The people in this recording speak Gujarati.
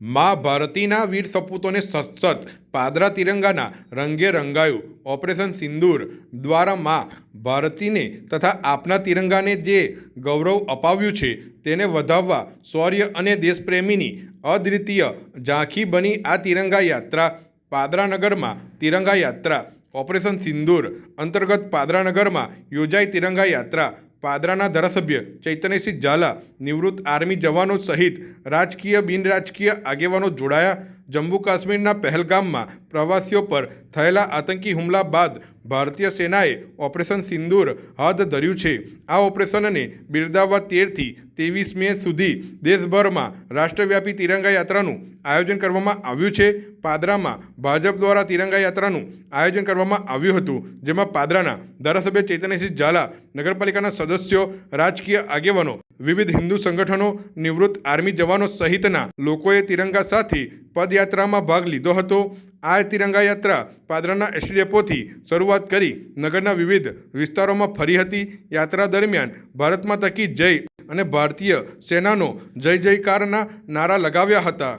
મા ભારતીના વીર સપૂતોને સતસત પાદરા તિરંગાના રંગે રંગાયું. ઓપરેશન સિંદૂર દ્વારા મા ભારતીને તથા આપના તિરંગાને જે ગૌરવ અપાવ્યું છે, તેને વધાવવા શૌર્ય અને દેશપ્રેમીની અદ્વિતીય ઝાંખી બની આ તિરંગા યાત્રા પાદરા નગરમાં તિરંગા યાત્રા. ઓપરેશન સિંદૂર અંતર્ગત પાદરા નગરમાં યોજાઈ તિરંગા યાત્રા પાદરાના ધારાસભ્ય ચૈતન્યસિંહ ઝાલા, નિવૃત્ત આર્મી જવાનો સહિત રાજકીય બિનરાજકીય આગેવાનો જોડાયા. જમ્મુ કાશ્મીરના પહેલગામમાં પ્રવાસીઓ પર થયેલા આતંકી હુમલા બાદ ભારતીય સેનાએ ઓપરેશન સિંદૂર હાથ ધર્યું છે. આ ઓપરેશનને બિરદાવવા તેરથી ત્રેવીસ મે સુધી દેશભરમાં રાષ્ટ્રવ્યાપી તિરંગા યાત્રાનું આયોજન કરવામાં આવ્યું છે. પાદરામાં ભાજપ દ્વારા તિરંગા યાત્રાનું આયોજન કરવામાં આવ્યું હતું, જેમાં પાદરાના ધારાસભ્ય ચૈતન્યસિંહ ઝાલા, નગરપાલિકાના સદસ્યો, રાજકીય આગેવાનો, વિવિધ હિન્દુ સંગઠનો, નિવૃત્ત આર્મી જવાનો સહિતના લોકોએ તિરંગા સાથે પદયાત્રામાં ભાગ લીધો હતો. આ તિરંગા યાત્રા પાદરાના એસટી ડેપોથી શરૂઆત કરી નગરના વિવિધ વિસ્તારોમાં ફરી હતી. યાત્રા દરમિયાન ભારતમાં તકી જય અને ભારતીય સેનાનો જય જયકારના નારા લગાવ્યા હતા.